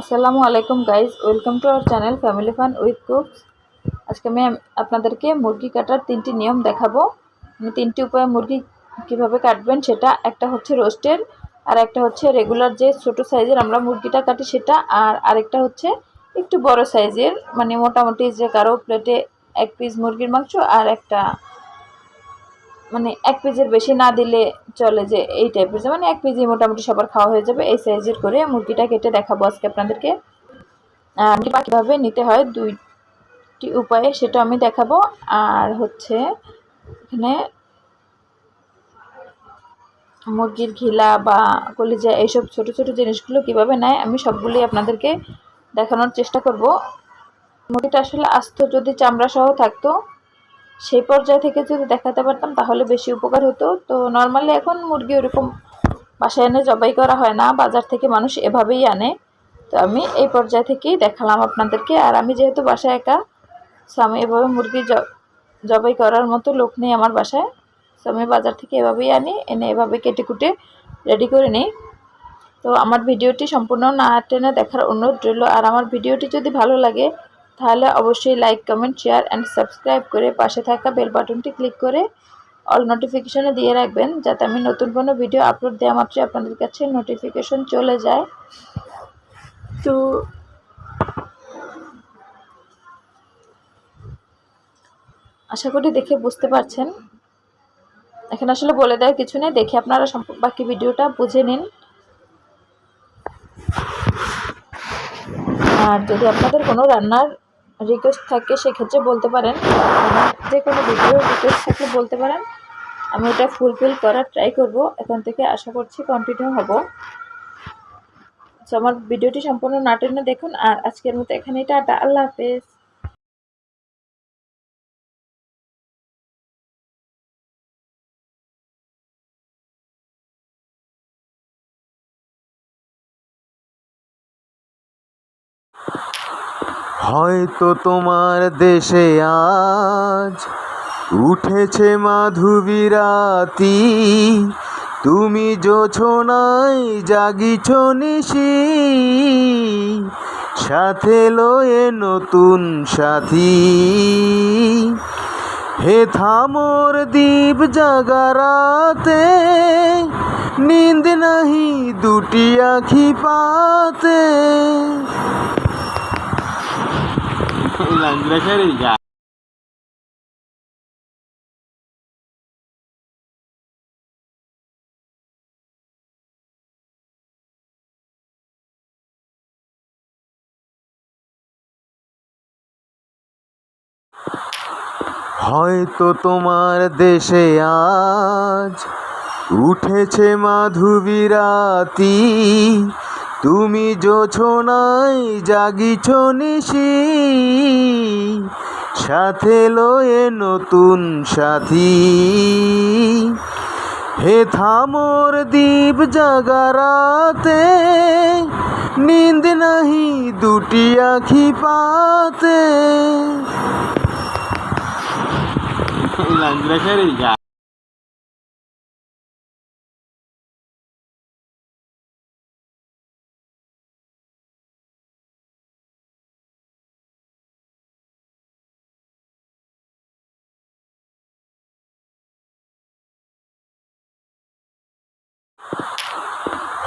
আসসালামু আলাইকুম guys welcome to our channel family fun with cooks আজকে আমি আপনাদেরকে মুরগি কাটার তিনটি নিয়ম দেখাবো। মানে তিনটি উপায়ে মুরগি কীভাবে কাটবেন সেটা, একটা হচ্ছে রোস্টের, আর একটা হচ্ছে রেগুলার যে ছোটো সাইজের আমরা মুরগিটা কাটি সেটা, আর আরেকটা হচ্ছে একটু বড় সাইজের মানে মোটামুটি যে কারও প্লেটে এক পিস মুরগির মাংস আর একটা মানে এক পেজের বেশি না দিলে চলে যে এই টাইপের যে মানে এক পিসই মোটামুটি সবার খাওয়া হয়ে যাবে এই সাইজের করে। মুরগিটা কেটে দেখাবো আজকে আপনাদেরকে। মুরগিটা কীভাবে নিতে হয় দুইটি উপায়ে সেটা আমি দেখাবো। আর হচ্ছে এখানে মুরগির ঘিলা বা কলিজা এইসব ছোট ছোট জিনিসগুলো কীভাবে নেয় আমি সবগুলি আপনাদেরকে দেখানোর চেষ্টা করব। মুরগিটা আসলে আস্ত যদি চামড়া সহ থাকতো সেই পর্যায় থেকে যদি দেখাতে পারতাম, তাহলে বেশি উপকার হতো। তো নর্মালি এখন মুরগি ওরকম বাসায় এনে জবাই করা হয় না, বাজার থেকে মানুষ এভাবেই আনে। তো আমি এই পর্যায় থেকেই দেখালাম আপনাদেরকে। আর আমি যেহেতু বাসায় একা সো আমি এভাবে মুরগি জবাই করার মতো লোক নেই আমার বাসায়। সো আমি বাজার থেকে এভাবেই আনি, এনে এভাবে কেটে কুটে রেডি করে নিই। তো আমার ভিডিওটি সম্পূর্ণ না টেনে দেখার অনুরোধ রইল। আর আমার ভিডিওটি যদি ভালো লাগে তাহলে অবশ্যই like comment share and subscribe করে পাশে থাকা বেল বাটনটি ক্লিক করে অল নোটিফিকেশনে দিয়ে রাখবেন, যাতে আমি নতুন কোনো ভিডিও আপলোড দেওয়া মাত্রই আপনাদের কাছে নোটিফিকেশন চলে যায়। তো আশা করি দেখে বুঝতে পারছেন। এখানে আসলে বলে দেওয়ার কিছু নেই, দেখে আপনারা বাকি ভিডিওটা বুঝে নিন। আর যদি আপনাদের কোনো রান্নার রিকোয়েস্ট থাকে, সেক্ষেত্রে বলতে পারেন। যে কোনো ভিডিও রিকোয়েস্ট থাকলে বলতে পারেন। আমি ওটা ফুলফিল করার ট্রাই করব। এখন থেকে আশা করছি কন্টিনিউ হব। সো আমার ভিডিওটি সম্পূর্ণ না টেনে দেখুন। আর আজকের মতো এখানেই, টাটা, আল্লাহ হাফেজ। হয়তো তোমার দেশে আজ উঠেছে মাধুবিরাতি তুমি জোছনায় জাগিছ নিশি। সাথে লয়ে নতুন সাথী। হে থামোর দ্বীপ জাগারাতে, নিন্দ নাহি দুটি আখি পাতে। হয়তো তোমার দেশে আজ উঠেছে মাধুবিরাতি তুমি জোছনায় জাগিছ নিশি। সাথে লয়ে নতুন সাথী। হে থামোর দ্বীপ জাগারাতে, নিন্দ নাহি দুটি আখি পাতে।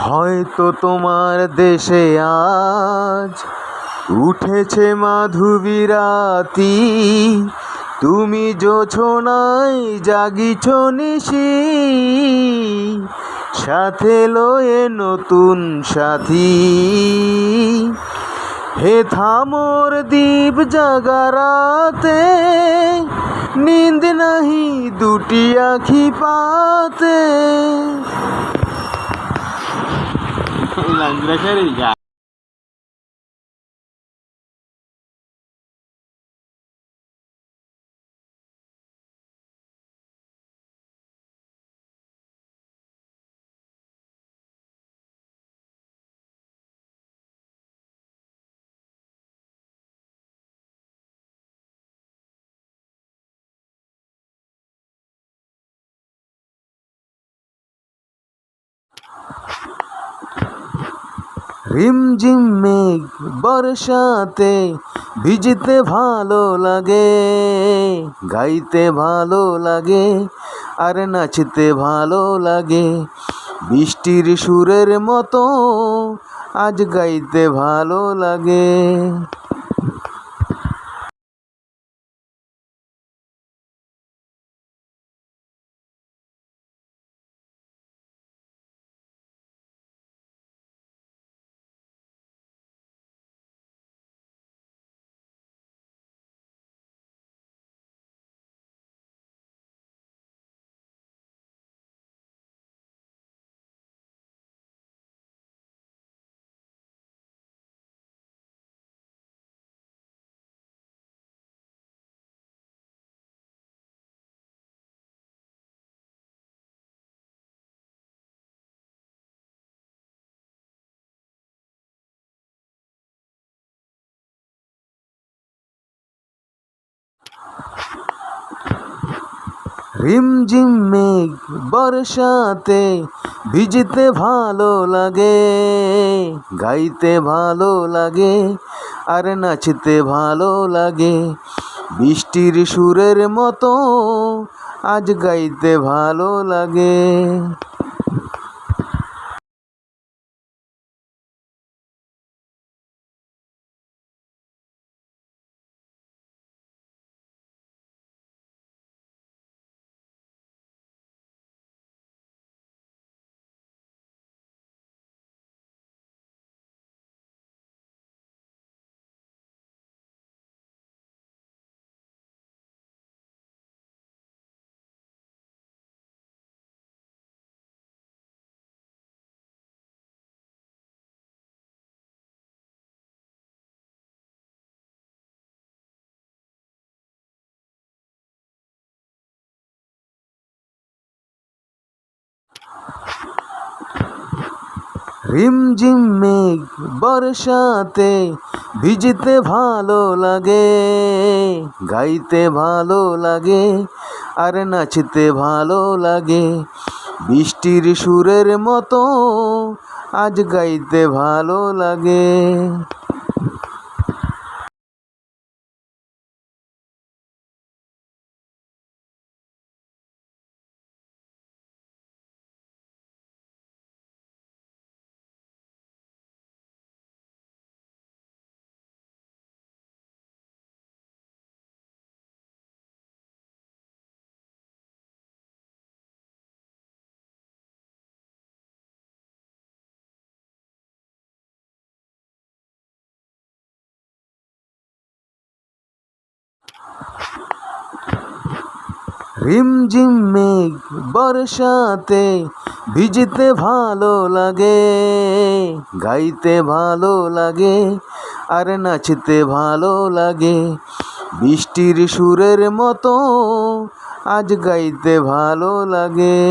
হয়তো তোমার দেশে আজ উঠেছে মাধুবিরাতি তুমি জোছনায় জাগিছ নিশি। সাথে লয়ে নতুন সাথী। হে থামোর দ্বীপ জাগারাতে, নিন্দ নাহি দুটি আখি পাতে। en la ingresería. রিমঝিম মেঘ বর্ষাতে ভিজতে ভালো লাগে, গাইতে ভালো লাগে আর নাচতে ভালো লাগে। বৃষ্টির সুরের মতো আজ গাইতে ভালো লাগে। রিমঝিম মেঘ বর্ষাতে ভিজতে ভালো লাগে, গাইতে ভালো লাগে আর নাচতে ভালো লাগে। বৃষ্টির সুরের মতো আজ গাইতে ভালো লাগে। রিমঝিম মেঘ বর্ষাতে ভিজতে ভালো লাগে, গাইতে ভালো লাগে আর নাচতে ভালো লাগে। বৃষ্টির সুরের মতো আজ গাইতে ভালো লাগে। রিমঝিম মেঘ বর্ষাতে ভিজতে ভালো লাগে, গাইতে ভালো লাগে আর নাচতে ভালো লাগে। বৃষ্টির সুরের মতো আজ গাইতে ভালো লাগে।